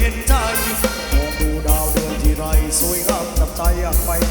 เห็นใจมองดูดาวเดือนที่ไรสวยงามจับใจอยากไป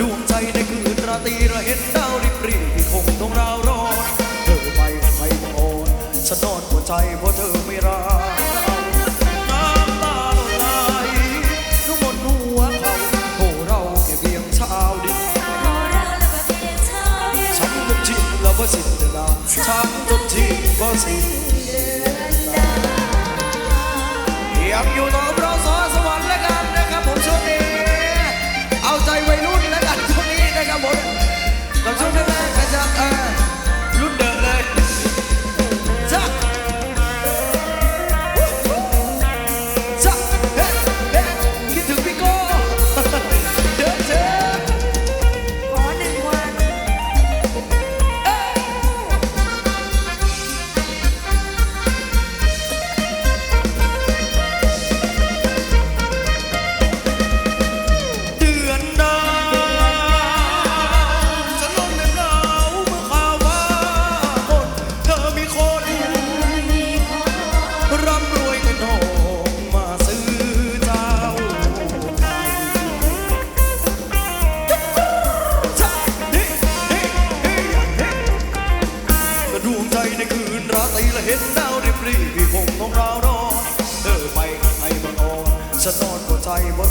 ดวงใจในคืนราตรีเราเห็นดาวริบรีที่คงต้องราวรอนเธอไปไปอ่อนฉันนอนหัวใจเพราะเธอไม่รักน้ำตาหล่นไหลทุกมนหัวเขาโหเราแค่เพียงชาวดินฉันจนชินแล้วว่สิ้นเดือนฉันจนชินว่าสิ้นเดือนอยังอยู่ต่อ ละเห็นดาวได้ปรีพี่ผมต้องราวรอเธอไปให้มางอ่อนฉันนอนกอดใจบ่